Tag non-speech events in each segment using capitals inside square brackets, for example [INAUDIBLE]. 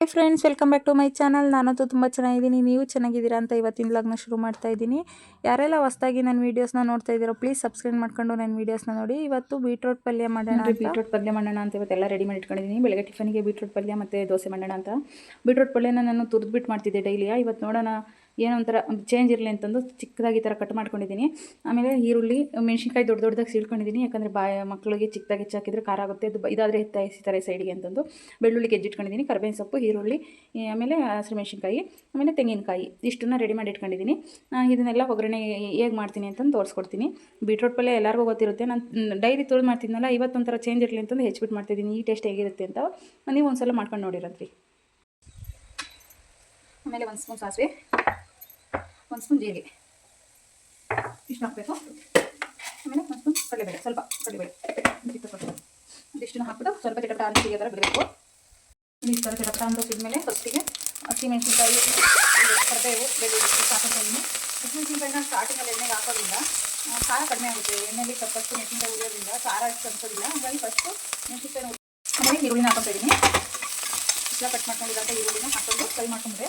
Hi friends welcome back to my channel ನಾನಂತೂ ತುಂಬ ಚೆನ್ನಾಗಿದ್ದೀನಿ. ನೀವು ಚೆನ್ನಾಗಿದ್ದೀರಾ ಅಂತ ಇವತ್ತಿನ ಲಗ್ನ ಶುರು ಮಾಡ್ತಾ ಇದ್ದೀನಿ. ಯಾರೆಲ್ಲ ಹೊಸದಾಗಿ ನನ್ನ ವೀಡಿಯೋಸ್ನ ನೋಡ್ತಾ ಇದ್ದೀರೋ ಪ್ಲೀಸ್ ಸಬ್ಸ್ಕ್ರೈಬ್ ಮಾಡ್ಕೊಂಡು ನನ್ನ ವೀಡಿಯೋಸ್ನ ನೋಡಿ. ಇವತ್ತು ಬೀಟ್ರೋಟ್ ಪಲ್ಯ ಮಾಡೋಣ ಬೀಟ್ರೂಟ್ ಪಲ್ಯ ಮಾಡೋಣ ಅಂತ ಇವತ್ತೆಲ್ಲ ರೆಡಿ ಮಾಡಿ ಇಟ್ಕೊಂಡಿದ್ದೀನಿ. ಬೆಳಗ್ಗೆ ಟಿಫನಿಗೆ ಬೀಟ್ರೂಟ್ ಪಲ್ಯ ಮತ್ತು ದೋಸೆ ಮಾಡೋಣ ಅಂತ. ಬೀಟ್ರೂಟ್ ಪಲ್ಯನ ನಾನು ತುರಿದ್ಬಿಟ್ಟು ಮಾಡ್ತಿದ್ದೆ ಡೈಲಿಯ ಇವತ್ತು ನೋಡೋಣ ಏನೋ ಒಂಥರ ಚೇಂಜ್ ಇರಲಿ ಅಂತಂದು ಚಿಕ್ಕದಾಗಿ ಈ ಥರ ಕಟ್ ಮಾಡ್ಕೊಂಡಿದ್ದೀನಿ. ಆಮೇಲೆ ಈರುಳ್ಳಿ, ಮೆಣಸಿನ್ಕಾಯಿ ದೊಡ್ಡ ದೊಡ್ಡದಾಗಿ ಸೀಳ್ಕೊಂಡಿದ್ದೀನಿ. ಯಾಕಂದರೆ ಬಾಯ ಮಕ್ಕಳಿಗೆ ಚಿಕ್ಕದಾಗಿ ಹೆಚ್ಚಾಕಿದ್ರೆ ಖಾರ ಆಗುತ್ತೆ. ಅದು ಇದಾದರೆ ಎತ್ತಾಯಿಸ್ತಾರೆ ಸೈಡಿಗೆ ಅಂತಂದು. ಬೆಳ್ಳುಳ್ಳಿ ಗೆಜ್ಜಿಟ್ಕೊಂಡಿದ್ದೀನಿ ಕರ್ಬೇವಿನ ಸೊಪ್ಪು, ಈರುಳ್ಳಿ ಆಮೇಲೆ ಹಸಿರು ಮೆಣಸಿನ್ಕಾಯಿ, ಆಮೇಲೆ ತೆಂಗಿನಕಾಯಿ. ಇಷ್ಟನ್ನ ರೆಡಿ ಮಾಡಿ ಇಟ್ಕೊಂಡಿದ್ದೀನಿ. ಇದನ್ನೆಲ್ಲ ಒಗ್ಗರಣೆ ಹೇಗೆ ಮಾಡ್ತೀನಿ ಅಂತಂದು ತೋರಿಸ್ಕೊಡ್ತೀನಿ. ಬೀಟ್ರೋಟ್ ಪಲ್ಯ ಎಲ್ಲರಿಗೂ ಗೊತ್ತಿರುತ್ತೆ. ನಾನು ಡೈರಿ ತುಳಿದು ಮಾಡ್ತಿದ್ನಲ್ಲ, ಇವತ್ತೊಂಥರ ಚೇಂಜ್ ಇರಲಿ ಅಂತಂದು ಹೆಚ್ಚಿಬಿಟ್ಟು ಮಾಡ್ತಿದ್ದೀನಿ. ಈ ಟೇಸ್ಟ್ ಹೇಗಿರುತ್ತೆ ಅಂತ ನೀವು ಒಂದ್ಸಲ ಮಾಡ್ಕೊಂಡು ನೋಡಿರಂತ್ರಿ. ಆಮೇಲೆ ಒಂದು ಸ್ಪೂನ್ ಸಾಸಿವೆ. ಒಂದು ಸ್ಪೂನ್ ಜೀರಿಗೆ. ಇಷ್ಟು ಹಾಕಬೇಕು? ಆಮೇಲೆ ಒಂದು ಸ್ಪೂನ್ ಕಡಲೆಬೇಳೆ. ಸ್ವಲ್ಪ ಕಡಲೆಬೇಳೆ. ಇದಿಷ್ಟನ್ನು ಹಾಕ್ಬಿಟ್ಟು ಸ್ವಲ್ಪ ಚಟಪಟ ಅಂತ ಸಿಗೋ ಥರ ಬಿಡಬೇಕು. ಈ ಥರ ಚಟಪಟ ಅಂತ ಸಿದ್ಮೇಲೆ ಫಸ್ಟಿಗೆ ಹಸಿ ಕರ್ಬೇವು, ಬೆಳ್ಳುಳ್ಳಿ ಹಾಕೊಂಡಿದ್ದೀನಿ ಹಸಿಮೆಣಸಿನ್ಕಾಯಿನ ಸ್ಟಾರ್ಟಿಂಗಲ್ಲಿ ಎಣ್ಣೆಗೆ ಹಾಕೋದ್ರಿಂದ ಖಾರ ಕಡಿಮೆ ಆಗುತ್ತೆ. ಎಣ್ಣೆಲಿ ಸ್ವಲ್ಪ ಮೆಣಸಿನ್ಕಾಯಿ ಉಳಿಯೋದ್ರಿಂದ ಖಾರ ಅಷ್ಟು ಅನ್ಸೋದಿಲ್ಲ. ಹಾಗಾಗಿ ಫಸ್ಟು ಮೆಣಸಿನ್ಕಾಯಿ ಆಮೇಲೆ ಈರುಳ್ಳಿನ ಹಾಕೊತಾ ಇದ್ದೀನಿ ಇಷ್ಟ ಕಟ್ ಮಾಡ್ಕೊಂಡಿದ್ದಂಥ ಈರುಳ್ಳಿನ ಹಾಕೊಂಡು ಫ್ರೈ ಮಾಡ್ಕೊಂಡೆ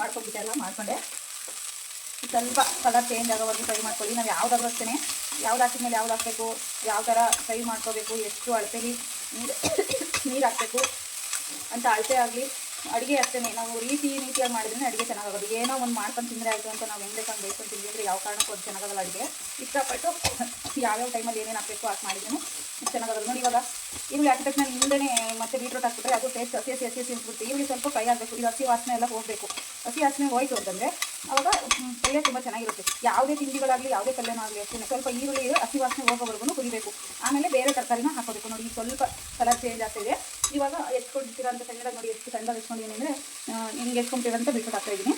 ಮಾಡ್ಕೊಂಡ್ಬಿಟ್ಟೆ ಎಲ್ಲ ಮಾಡ್ಕೊಂಡೆ. ಸ್ವಲ್ಪ ಕಲರ್ ಚೇಂಜ್ ಆಗೋವರೆಗೂ ಫ್ರೈ ಮಾಡ್ಕೊಳ್ಳಿ. ನಾವು ಯಾವ್ದು ಅಷ್ಟೇ ಯಾವ್ದು ಹಾಕಿದ್ಮೇಲೆ ಯಾವ್ದು ಹಾಕಬೇಕು, ಯಾವ ಥರ ಫ್ರೈ ಮಾಡ್ಕೋಬೇಕು, ಎಷ್ಟು ಅಳತೆಲಿ ನೀರು [COUGHS] ನೀರು ಹಾಕಬೇಕು ಅಂತ ಅಳತೆ ಆಗಲಿ. ಅಡುಗೆ ಅಷ್ಟೇ ನಾವು ರೀತಿ ರೀತಿಯಾಗಿ ಮಾಡಿದ್ರೆ ಅಡುಗೆ ಚೆನ್ನಾಗಾಗೋದು. ಏನೋ ಒಂದು ಮಾಡ್ಕೊಂಡು ತಿಂದರೆ ಆಯಿತು ಅಂತ ನಾವು ಹೆಂಗೆ ಬೇಕಂತ ಬೇಯಿಸ್ಕೊಂಡು ತಿಂದ್ವಿ ಅಂದರೆ ಯಾವ ಕಾರಣಕ್ಕೂ ಅದು ಚೆನ್ನಾಗಲ್ಲ ಅಡುಗೆ. ಇಷ್ಟಪಟ್ಟು [COUGHS] ಯಾವ್ಯಾವ ಟೈಮಲ್ಲಿ ಏನೇನು ಹಾಕಬೇಕು ಹಾಕಿ ಮಾಡಿದ್ದೀನಿ ಚೆನ್ನಾಗಾಗೋದು. ನೋಡಿ ಇವಾಗ ಈರುಳ್ಳಿ ಹಾಕಿದ ತಕ್ಷಣ ಹಿಂದೆನೇ ಮತ್ತೆ ಬೀಟ್ರೋಟ್ ಹಾಕ್ಬಿಟ್ರೆ ಅದು ಟೇಸ್ಟ್ ಹಸಿ ಹಸಿ ಹಸಿ ಹಸಿ ಈರುಳ್ಳಿ ಸ್ವಲ್ಪ ಕೈ ಆಗಬೇಕು. ಇದು ಹಸಿ ವಾಸನೆ ಎಲ್ಲ ಹೋಗಬೇಕು. ಹಸಿ ವಾಸನೆ ಹೋಯ್ತು ಅಂತಂದರೆ ಅವಾಗ ಪಲ್ಯ ತುಂಬ ಚೆನ್ನಾಗಿರುತ್ತೆ. ಯಾವುದೇ ತಿಂಡಿಗಳಾಗಲಿ, ಯಾವುದೇ ಪಲ್ಯನೂ ಆಗಲಿ ಅಷ್ಟೇ ಸ್ವಲ್ಪ ಈರುಳ್ಳಿ ಹಸಿ ವಾಸನೆ ಹೋಗೋವರೆಗೂ ಹುರಿಬೇಕು ಆಮೇಲೆ ಬೇರೆ ತರಕಾರಿನ ಹಾಕೋಬೇಕು ನೋಡಿ, ಸ್ವಲ್ಪ ಕಲರ್ ಚೇಂಜ್ ಆಗ್ತಿದೆ ಇವಾಗ ಎತ್ಕೊಂಡಿರ್ತೀರ ಅಂತ ಸಣ್ಣದಾಗ ನೋಡಿ, ಎಷ್ಟು ಸಣ್ಣದಾಗ ಎತ್ಕೊಂಡಿದ್ದೀನಿ ಅಂದರೆ ಹಿಂಗೆ ಅಂತ ಬೀಟ್ರೋಟ್ ಹಾಕ್ತಾ ಇದ್ದೀನಿ.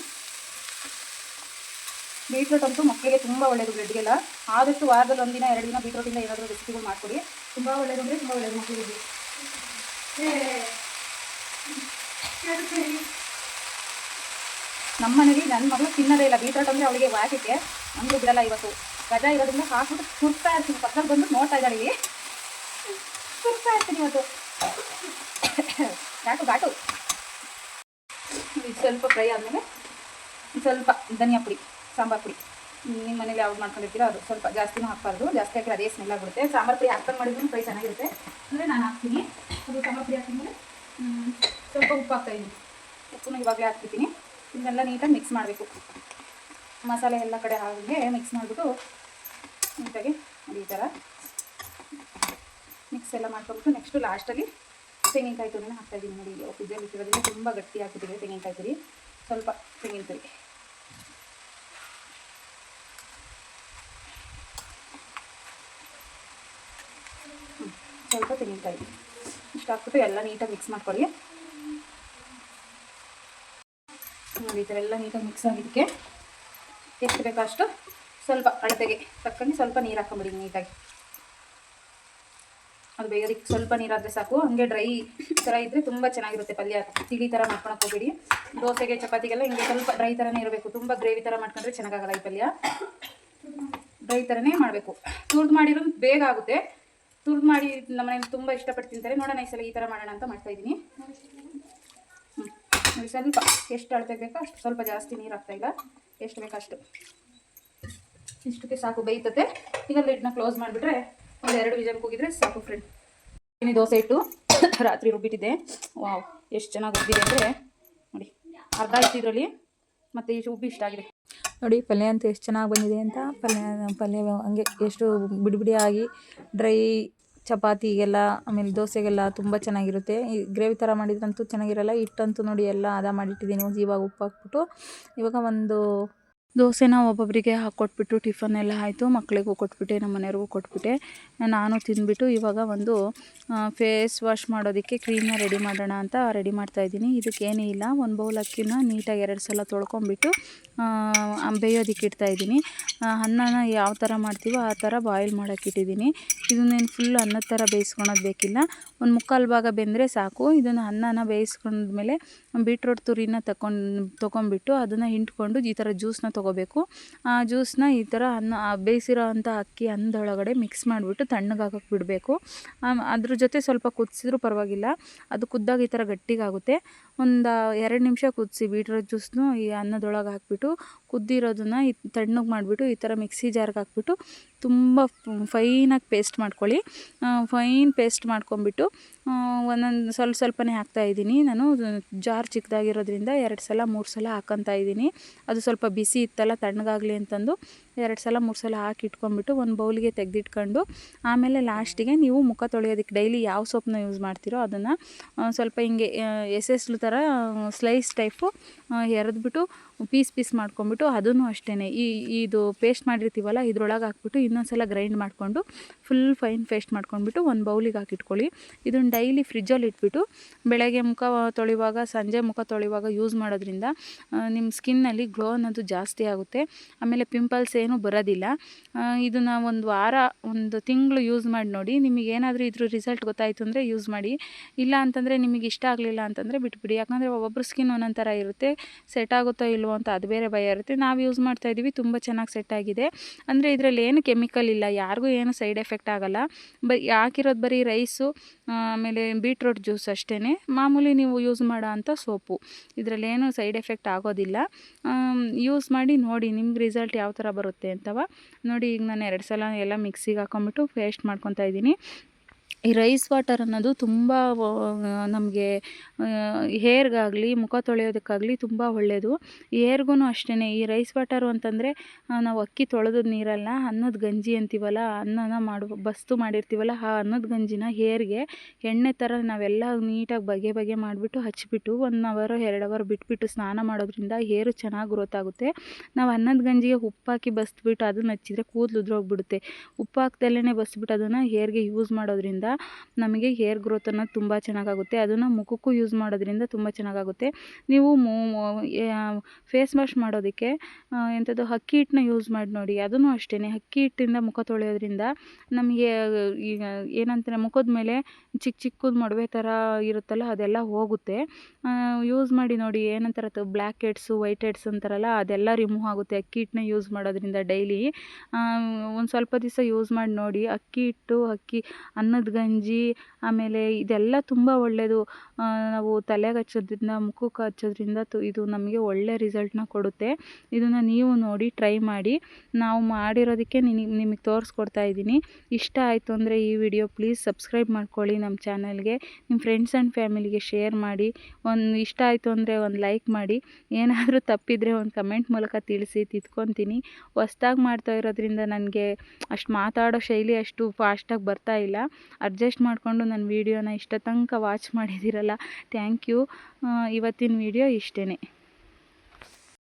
ಬೀಟ್ರೋಟ್ ಅಂತೂ ಮಕ್ಕಳಿಗೆ ತುಂಬ ಒಳ್ಳೆಯದು ಬ್ಲಡ್ಗೆಲ್ಲ ಆದಷ್ಟು ವಾರದಲ್ಲಿ ಒಂದಿನ, ಎರಡು ದಿನ ಬೀಟ್ರೂಟಿಂದ ಏನಾದರೂ ರೆಸಿಪಿಗಳು ಮಾಡಿಕೊಡಿ. ತುಂಬ ಒಳ್ಳೆಯದು ಅಂದರೆ ತುಂಬ ಒಳ್ಳೆಯದು ಮಕ್ಕಳಿಗೆ. ನಮ್ಮ ಮನೇಲಿ ನನ್ನ ಮಗಳು ತಿನ್ನೋದೇ ಇಲ್ಲ. ಬೀಟ್ರೂಟ್ ಅಂದರೆ ಅವಳಿಗೆ ವಾಸಿಕೆ. ಅಂದರೂ ಬಿಡಲ್ಲ ಇವತ್ತು. ರಜಾ ಇರೋದ್ರಿಂದ ಹಾಕ್ಬಿಟ್ಟು ಕುರ್ತಾ ಇರ್ತೀನಿ. ಪಕ್ಕದಲ್ಲಿ ಬಂದು ನೋಡ್ತಾ ಇದ್ದಾಳೆ ಸುರ್ತಾ ಇರ್ತೀನಿ ಇವತ್ತು. ಘಾಟು ಘಾಟು ಇದು ಸ್ವಲ್ಪ ಫ್ರೈ ಆದಮೇಲೆ ಸ್ವಲ್ಪ ಧನಿಯಾ ಪುಡಿ. ಸಾಂಬಾರು ಪುಡಿ. ನಿಮ್ಮ ಮನೇಲಿ ಯಾವ್ದು ಮಾಡ್ಕೊಂಡಿರ್ತೀರೋ ಅದು. ಸ್ವಲ್ಪ ಜಾಸ್ತಿನೂ ಹಾಕ್ಬಾರ್ದು. ಜಾಸ್ತಿ ಹಾಕಿದ್ರೆ ಅದೇ ಸ್ಮೆಲ್ ಆಗಿಬಿಡುತ್ತೆ ಸಾಂಬಾರು ಪುಡಿ ಹಾಕ್ಕೊಂಡು ಮಾಡಿದ್ರು ಫ್ರೈ ಚೆನ್ನಾಗಿರುತ್ತೆ. ಅಂದರೆ ನಾನು ಹಾಕ್ತೀನಿ. ಅದು ಸಾಂಬಾರು ಪುಡಿ ಹಾಕಿದ್ಮೇಲೆ ಸ್ವಲ್ಪ ಉಪ್ಪು ಹಾಕ್ತಾಯಿದ್ದೀನಿ ಉಪ್ಪನ್ನು ಇವಾಗಲೇ ಹಾಕ್ತಿದ್ದೀನಿ ಇದನ್ನೆಲ್ಲ ನೀಟಾಗಿ ಮಿಕ್ಸ್ ಮಾಡಬೇಕು. ಮಸಾಲೆ ಎಲ್ಲ ಕಡೆ ಹಾಗೆ ಮಿಕ್ಸ್ ಮಾಡಿಬಿಟ್ಟು ನೀಟಾಗಿ ಈ ಥರ ಮಿಕ್ಸ್ ಎಲ್ಲ ಮಾಡ್ಕೊಂಡ್ಬಿಟ್ಟು ನೆಕ್ಸ್ಟು ಲಾಸ್ಟಲ್ಲಿ ತೆಂಗಿನಕಾಯಿ ತುರಿನ ಹಾಕ್ತಾಯಿದ್ದೀನಿ ನೋಡಿ. ಫ್ರಿಜ್ಜಲ್ಲಿ ಇಟ್ಟಿರೋದ್ರಿಂದ ತುಂಬ ಗಟ್ಟಿ ಹಾಕಿದ್ದೀವಿ ತೆಂಗಿನಕಾಯಿ ತುರಿ. ಸ್ವಲ್ಪ ತೆಂಗಿನ ತುರಿ. ಸ್ವಲ್ಪ ತೆಂಗಿನಕಾಯಿ ಇಷ್ಟು ಹಾಕ್ಬಿಟ್ಟು ಎಲ್ಲ ನೀಟಾಗಿ ಮಿಕ್ಸ್ ಮಾಡ್ಕೊಳ್ಳಿ. ನೋಡಿ, ಈ ಥರ ಎಲ್ಲ ನೀಟಾಗಿ ಮಿಕ್ಸ್ ಆಗಿದ್ದಕ್ಕೆ ಎಷ್ಟು ಬೇಕೋ ಅಷ್ಟು ಸ್ವಲ್ಪ ಅಳತೆಗೆ ತಕ್ಕಂಗೆ ಸ್ವಲ್ಪ ನೀರು ಹಾಕೊಂಬಿಡಿ ನೀಟಾಗಿ ಅದು ಬೇಯೋದಕ್ಕೆ ಸ್ವಲ್ಪ ನೀರಾದರೆ ಸಾಕು. ಹಂಗೆ ಡ್ರೈ ಥರ ಇದ್ದರೆ ತುಂಬ ಚೆನ್ನಾಗಿರುತ್ತೆ ಪಲ್ಯ. ತಿಳಿ ಥರ ಮಾಡ್ಕೊಳಕ್ಕೆ ಹೋಗ್ಬೇಡಿ. ದೋಸೆಗೆ, ಚಪಾತಿಗೆಲ್ಲ ಹಿಂಗೆ ಸ್ವಲ್ಪ ಡ್ರೈ ಥರನೇ ಇರಬೇಕು. ತುಂಬ ಗ್ರೇವಿ ಥರ ಮಾಡ್ಕೊಂಡ್ರೆ ಚೆನ್ನಾಗಾಗಲ್ಲ ಈ ಪಲ್ಯ. ಡ್ರೈ ಥರನೇ ಮಾಡಬೇಕು. ತುರ್ದು ಮಾಡಿರೋದು ಬೇಗ ಆಗುತ್ತೆ. ತುರ್ದು ಮಾಡಿ ನಮ್ಮ ಮನೇಲಿ ತುಂಬ ಇಷ್ಟಪಟ್ಟು ತಿಂತಾರೆ. ನೋಡೋಣ ಈ ಸಲ ಈ ಥರ ಮಾಡೋಣ ಅಂತ ಮಾಡ್ತಾ ಇದ್ದೀನಿ. ಹ್ಞೂ ಸ್ವಲ್ಪ ಎಷ್ಟು ಅಳತೆ ಬೇಕೋ ಅಷ್ಟು ಸ್ವಲ್ಪ ಜಾಸ್ತಿ ನೀರು ಹಾಕ್ತಾ ಇಲ್ಲ. ಎಷ್ಟು ಬೇಕೋ ಅಷ್ಟು. ಇಷ್ಟಕ್ಕೆ ಸಾಕು ಬೇಯ್ತತೆ. ಈಗ ಲಿಡ್ನ ಕ್ಲೋಸ್ ಮಾಡಿಬಿಟ್ರೆ ಒಂದು ಎರಡು ವಿಜಲ್ ಕೂಗಿದ್ರೆ ಸಾಕು ಫ್ರೆಂಡ್ ಇನ್ನು ದೋಸೆ ಇಟ್ಟು ರಾತ್ರಿ ರುಬ್ಬಿಟ್ಟಿದ್ದೆ. ವಾವ್, ಎಷ್ಟು ಚೆನ್ನಾಗಿ ರುಬ್ಬಿದೆ ಅಂದರೆ ನೋಡಿ, ಅರ್ಧ ಇತ್ತು ಇದರಲ್ಲಿ ಮತ್ತು ಇಷ್ಟು ಉಬ್ಬಿ ಇಷ್ಟ ಆಗಿದೆ ನೋಡಿ, ಪಲ್ಯ ಅಂತ ಎಷ್ಟು ಚೆನ್ನಾಗಿ ಬಂದಿದೆ ಅಂತ. ಪಲ್ಯ ಪಲ್ಯ ಹಂಗೆ ಎಷ್ಟು ಬಿಡಿ ಬಿಡಿಯಾಗಿ ಡ್ರೈ ಚಪಾತಿಗೆಲ್ಲ ಆಮೇಲೆ ದೋಸೆಗೆಲ್ಲ ತುಂಬ ಚೆನ್ನಾಗಿರುತ್ತೆ. ಈ ಗ್ರೇವಿ ಥರ ಮಾಡಿದ್ರಂತೂ ಚೆನ್ನಾಗಿರಲ್ಲ, ಹಿಟ್ಟಂತೂ ನೋಡಿ ಎಲ್ಲ ಅದ ಮಾಡಿಟ್ಟಿದ್ದೀನಿ ಇವಾಗ ಉಪ್ಪು ಹಾಕ್ಬಿಟ್ಟು. ಇವಾಗ ಒಂದು ದೋಸೆನ ಒಬ್ಬೊಬ್ಬರಿಗೆ ಹಾಕ್ಕೊಟ್ಬಿಟ್ಟು ಟಿಫನ್ ಎಲ್ಲ ಆಯಿತು ಮಕ್ಕಳಿಗೂ ಕೊಟ್ಬಿಟ್ಟೆ, ನಮ್ಮ ಮನೆಯವ್ರಿಗೂ ಕೊಟ್ಬಿಟ್ಟೆ. ನಾನು ತಿಂದ್ಬಿಟ್ಟು ಇವಾಗ ಒಂದು ಫೇಸ್ ವಾಶ್ ಮಾಡೋದಕ್ಕೆ ಕ್ರೀಮ್ನ ರೆಡಿ ಮಾಡೋಣ ಅಂತ ರೆಡಿ ಮಾಡ್ತಾಯಿದ್ದೀನಿ ಇದಕ್ಕೇನೂ ಇಲ್ಲ, ಒಂದು ಬೌಲ್ ಅಕ್ಕಿನ ನೀಟಾಗಿ ಎರಡು ಸಲ ತೊಳ್ಕೊಂಬಿಟ್ಟು ಬೇಯೋದಕ್ಕೆ ಇಡ್ತಾಯಿದ್ದೀನಿ ಅನ್ನನ ಯಾವ ಥರ ಮಾಡ್ತೀವೋ ಆ ಥರ ಬಾಯ್ಲ್ ಮಾಡೋಕ್ಕೆ ಇಟ್ಟಿದ್ದೀನಿ. ಇದನ್ನೇನು ಫುಲ್ ಅನ್ನದ ಥರ ಬೇಯಿಸ್ಕೊಳೋದು ಬೇಕಿಲ್ಲ. ಒಂದು ಮುಕ್ಕಾಲು ಭಾಗ ಬೆಂದರೆ ಸಾಕು. ಇದನ್ನು ಅನ್ನನ ಬೇಯಿಸ್ಕೊಂಡ್ಮೇಲೆ ಬೀಟ್ರೋಟ್ ತುರಿನ ತಕೊಂಡು ತೊಗೊಂಬಿಟ್ಟು ಅದನ್ನು ಹಿಂಡ್ಕೊಂಡು ಈ ಥರ ಜ್ಯೂಸ್ನ ತೊಗೋಬೇಕು. ಆ ಜ್ಯೂಸನ್ನ ಈ ಥರ ಅನ್ನ, ಆ ಬೇಯಿಸಿರೋ ಅಂಥ ಅಕ್ಕಿ ಅನ್ನದೊಳಗಡೆ ಮಿಕ್ಸ್ ಮಾಡಿಬಿಟ್ಟು ತಣ್ಣಗಾಗಕ್ಕೆ ಬಿಡಬೇಕು. ಅದ್ರ ಜೊತೆ ಸ್ವಲ್ಪ ಕುದಿಸಿದ್ರೂ ಪರವಾಗಿಲ್ಲ. ಅದು ಕುದ್ದಾಗ ಈ ಥರ ಗಟ್ಟಿಗಾಗುತ್ತೆ. ಒಂದು ಎರಡು ನಿಮಿಷ ಕುದಿಸಿ ಬೀಟ್ರೋಟ್ ಜ್ಯೂಸ್ನು ಈ ಅನ್ನದೊಳಗೆ ಹಾಕ್ಬಿಟ್ಟು ಕುದ್ದಿರೋದನ್ನ ಈ ತಣ್ಣಗೆ ಮಾಡಿಬಿಟ್ಟು ಈ ಥರ ಮಿಕ್ಸಿ ಜಾರ್ಗೆ ಹಾಕ್ಬಿಟ್ಟು ತುಂಬ ಫೈನಾಗಿ ಪೇಸ್ಟ್ ಮಾಡ್ಕೊಳ್ಳಿ. ಫೈನ್ ಪೇಸ್ಟ್ ಮಾಡ್ಕೊಂಬಿಟ್ಟು ಒಂದೊಂದು ಸ್ವಲ್ಪ ಸ್ವಲ್ಪನೇ ಹಾಕ್ತಾ ಇದ್ದೀನಿ. ನಾನು ಜಾರ್ ಚಿಕ್ಕದಾಗಿರೋದ್ರಿಂದ ಎರಡು ಸಲ, ಮೂರು ಸಲ ಹಾಕ್ಕೊತಾ ಇದ್ದೀನಿ. ಅದು ಸ್ವಲ್ಪ ಬಿಸಿ ಇತ್ತಲ್ಲ ತಣ್ಣಗಾಗಲಿ ಅಂತಂದು ಎರಡು ಸಲ, ಮೂರು ಸಲ ಹಾಕಿ ಇಟ್ಕೊಂಡ್ಬಿಟ್ಟು ಒಂದು ಬೌಲಿಗೆ ತೆಗೆದಿಟ್ಕೊಂಡು ಆಮೇಲೆ ಲಾಸ್ಟಿಗೆ ನೀವು ಮುಖ ತೊಳೆಯೋದಕ್ಕೆ ಡೈಲಿ ಯಾವ ಸೋಪ್ನ ಯೂಸ್ ಮಾಡ್ತೀರೋ ಅದನ್ನು ಸ್ವಲ್ಪ ಹಿಂಗೆ ಎಸೆಸ್ಲು ಥರ ಸ್ಲೈಸ್ ಟೈಪು ಎರೆದ್ಬಿಟ್ಟು ಪೀಸ್ ಪೀಸ್ ಮಾಡ್ಕೊಂಬಿಟ್ಟು ಅದನ್ನು ಅಷ್ಟೇ ಈ, ಇದು ಪೇಸ್ಟ್ ಮಾಡಿರ್ತೀವಲ್ಲ ಇದ್ರೊಳಗೆ ಹಾಕ್ಬಿಟ್ಟು ಇನ್ನೊಂದು ಸಲ ಗ್ರೈಂಡ್ ಮಾಡಿಕೊಂಡು ಫುಲ್ ಫೈನ್ ಪೇಸ್ಟ್ ಮಾಡ್ಕೊಂಡ್ಬಿಟ್ಟು ಒಂದು ಬೌಲಿಗೆ ಹಾಕಿಟ್ಕೊಳ್ಳಿ. ಇದನ್ನು ಡೈಲಿ ಫ್ರಿಜ್ಜಲ್ಲಿ ಇಟ್ಬಿಟ್ಟು ಬೆಳಗ್ಗೆ ಮುಖ ತೊಳೆಯುವಾಗ, ಸಂಜೆ ಮುಖ ತೊಳೆಯುವಾಗ ಯೂಸ್ ಮಾಡೋದ್ರಿಂದ ನಿಮ್ಮ ಸ್ಕಿನ್ನಲ್ಲಿ ಗ್ಲೋ ಅನ್ನೋದು ಜಾಸ್ತಿ ಆಗುತ್ತೆ. ಆಮೇಲೆ ಪಿಂಪಲ್ಸ್ ಏನೂ ಬರೋದಿಲ್ಲ. ಇದನ್ನು ಒಂದು ವಾರ, ಒಂದು ತಿಂಗಳು ಯೂಸ್ ಮಾಡಿ ನೋಡಿ. ನಿಮಗೆ ಏನಾದರೂ ಇದ್ರ ರಿಸಲ್ಟ್ ಗೊತ್ತಾಯಿತು ಅಂದರೆ ಯೂಸ್ ಮಾಡಿ. ಇಲ್ಲ ಅಂತಂದರೆ ನಿಮಗೆ ಇಷ್ಟ ಆಗಲಿಲ್ಲ ಅಂತಂದರೆ ಬಿಟ್ಬಿಡಿ. ಯಾಕಂದರೆ ಒಬ್ಬೊಬ್ರು ಸ್ಕಿನ್ ಒಂದೊಂದು ಥರ ಇರುತ್ತೆ. ಸೆಟ್ ಆಗುತ್ತೋ ಇಲ್ವೋ ಅಂತ ಅದು ಬೇರೆ ಭಯ ಇರುತ್ತೆ. ನಾವು ಯೂಸ್ ಮಾಡ್ತಾ ಇದ್ದೀವಿ, ತುಂಬ ಚೆನ್ನಾಗಿ ಸೆಟ್ ಆಗಿದೆ. ಅಂದರೆ ಇದರಲ್ಲಿ ಏನು ಕೆಮಿಕಲ್ ಇಲ್ಲ, ಯಾರಿಗೂ ಏನು ಸೈಡ್ ಎಫೆಕ್ಟ್ ಆಗಲ್ಲ. ಬ, ಹಾಕಿರೋದು ಬರೀ ರೈಸು ಆಮೇಲೆ ಬೀಟ್ರೋಟ್ ಜ್ಯೂಸ್ ಅಷ್ಟೇ ಮಾಮೂಲಿ ನೀವು ಯೂಸ್ ಮಾಡೋ ಅಂಥ ಸೋಪು. ಇದರಲ್ಲಿ ಏನು ಸೈಡ್ ಎಫೆಕ್ಟ್ ಆಗೋದಿಲ್ಲ. ಯೂಸ್ ಮಾಡಿ ನೋಡಿ ನಿಮ್ಗೆ ರಿಸಲ್ಟ್ ಯಾವ ಥರ ಬರುತ್ತೆ ಅಂತವ. ನೋಡಿ ಈಗ ನಾನು ಎರಡು ಸಲ ಎಲ್ಲ ಮಿಕ್ಸಿಗೆ ಹಾಕೊಂಬಿಟ್ಟು ಪೇಸ್ಟ್ ಮಾಡ್ಕೊತಾ ಇದ್ದೀನಿ. ಈ ರೈಸ್ ವಾಟರ್ ಅನ್ನೋದು ತುಂಬ ನಮಗೆ ಹೇರ್ಗಾಗಲಿ, ಮುಖ ತೊಳೆಯೋದಕ್ಕಾಗಲಿ ತುಂಬ ಒಳ್ಳೆಯದು ಹೇರ್ಗೂ ಅಷ್ಟೇ ಈ ರೈಸ್ ವಾಟರು ಅಂತಂದರೆ ನಾವು ಅಕ್ಕಿ ತೊಳೆದ ನೀರಲ್ಲ, ಅನ್ನದ ಗಂಜಿ ಅಂತೀವಲ್ಲ, ಅನ್ನನ ಮಾಡು, ಬಸ್ತು ಮಾಡಿರ್ತೀವಲ್ಲ, ಆ ಅನ್ನದ ಗಂಜಿನ ಹೇರ್ಗೆ ಎಣ್ಣೆ ಥರ ನಾವೆಲ್ಲ ನೀಟಾಗಿ ಬಗೆ ಬಗೆ ಮಾಡಿಬಿಟ್ಟು ಹಚ್ಚಿಬಿಟ್ಟು ಒನ್ ಅವರು, ಎರಡು ಅವರ್ ಬಿಟ್ಬಿಟ್ಟು ಸ್ನಾನ ಮಾಡೋದ್ರಿಂದ ಹೇರು ಚೆನ್ನಾಗಿ ಗ್ರೋತ್ ಆಗುತ್ತೆ. ನಾವು ಅನ್ನದ ಗಂಜಿಗೆ ಉಪ್ಪು ಹಾಕಿ ಬಸ್ಬಿಟ್ಟು ಅದನ್ನು ಹಚ್ಚಿದ್ರೆ ಕೂದಲು ಉದ್ರೋಗ್ಬಿಡುತ್ತೆ. ಉಪ್ಪು ಹಾಕ್ದಲ್ಲೇ ಬಸ್ಬಿಟ್ಟು ಅದನ್ನು ಹೇರ್ಗೆ ಯೂಸ್ ಮಾಡೋದ್ರಿಂದ ನಮಗೆ ಹೇರ್ ಗ್ರೋತ್ ಅನ್ನೋದು ತುಂಬ ಚೆನ್ನಾಗಾಗುತ್ತೆ. ಅದನ್ನು ಮುಖಕ್ಕೂ ಯೂಸ್ ಮಾಡೋದ್ರಿಂದ ತುಂಬ ಚೆನ್ನಾಗಾಗುತ್ತೆ. ನೀವು ಫೇಸ್ ವಾಶ್ ಮಾಡೋದಕ್ಕೆ ಎಂಥದ್ದು ಅಕ್ಕಿ ಹಿಟ್ಟನ್ನ ಯೂಸ್ ಮಾಡಿ ನೋಡಿ. ಅದನ್ನು ಅಷ್ಟೇ ಅಕ್ಕಿ ಹಿಟ್ಟಿಂದ ಮುಖ ತೊಳೆಯೋದ್ರಿಂದ ನಮಗೆ, ಈಗ ಏನಂತಾರೆ, ಮುಖದ ಮೇಲೆ ಚಿಕ್ಕ ಚಿಕ್ಕದು ಮೊಡವೆ ಥರ ಇರುತ್ತಲ್ಲ, ಅದೆಲ್ಲ ಹೋಗುತ್ತೆ. ಯೂಸ್ ಮಾಡಿ ನೋಡಿ. ಏನಂತಾರೆ ಬ್ಲ್ಯಾಕ್ ಹೆಡ್ಸು ವೈಟ್ ಹೆಡ್ಸ್ ಅಂತಾರಲ್ಲ, ಅದೆಲ್ಲ ರಿಮೂವ್ ಆಗುತ್ತೆ ಅಕ್ಕಿ ಹಿಟ್ಟನ್ನ ಯೂಸ್ ಮಾಡೋದ್ರಿಂದ ಡೈಲಿ. ಒಂದು ಸ್ವಲ್ಪ ದಿವಸ ಯೂಸ್ ಮಾಡಿ ನೋಡಿ. ಅಕ್ಕಿ ಹಿಟ್ಟು ಅಕ್ಕಿ ಅನ್ನದ ಗಂಜಿ, ಆಮೇಲೆ ಇದೆಲ್ಲ ತುಂಬ ಒಳ್ಳೆಯದು ನಾವು ತಲೆಗೆ ಹಚ್ಚೋದ್ರಿಂದ ಮುಖಕ್ಕೆ ಹಚ್ಚೋದ್ರಿಂದ ತು, ಇದು ನಮಗೆ ಒಳ್ಳೆಯ ರಿಸಲ್ಟನ್ನ ಕೊಡುತ್ತೆ. ಇದನ್ನು ನೀವು ನೋಡಿ ಟ್ರೈ ಮಾಡಿ. ನಾವು ಮಾಡಿರೋದಕ್ಕೆ ನಿನಗೆ ನಿಮಗೆ ತೋರಿಸ್ಕೊಡ್ತಾ ಇದ್ದೀನಿ. ಇಷ್ಟ ಆಯಿತು ಅಂದರೆ ಈ ವಿಡಿಯೋ ಪ್ಲೀಸ್ ಸಬ್ಸ್ಕ್ರೈಬ್ ಮಾಡ್ಕೊಳ್ಳಿ ನಮ್ಮ ಚಾನಲ್ಗೆ. ನಿಮ್ಮ ಫ್ರೆಂಡ್ಸ್ ಆ್ಯಂಡ್ ಫ್ಯಾಮಿಲಿಗೆ ಶೇರ್ ಮಾಡಿ. ಒಂದು, ಇಷ್ಟ ಆಯಿತು ಅಂದರೆ ಒಂದು ಲೈಕ್ ಮಾಡಿ. ಏನಾದರೂ ತಪ್ಪಿದರೆ ಒಂದು ಕಮೆಂಟ್ ಮೂಲಕ ತಿಳಿಸಿ ತಿದ್ಕೊತೀನಿ. ಹೊಸ್ದಾಗಿ ಮಾಡ್ತಾ ಇರೋದ್ರಿಂದ ನನಗೆ ಅಷ್ಟು ಮಾತಾಡೋ ಶೈಲಿ ಅಷ್ಟು ಫಾಸ್ಟಾಗಿ ಬರ್ತಾ ಇಲ್ಲ. ಅಡ್ಜಸ್ಟ್ ಮಾಡಿಕೊಂಡು ನನ್ನ ವೀಡಿಯೋನ ಇಷ್ಟ ತನಕ ವಾಚ್ ಮಾಡಿದ್ದೀರಲ್ಲ ಥ್ಯಾಂಕ್ ಯು ಇವತ್ತಿನ ವೀಡಿಯೋ ಇಷ್ಟೇ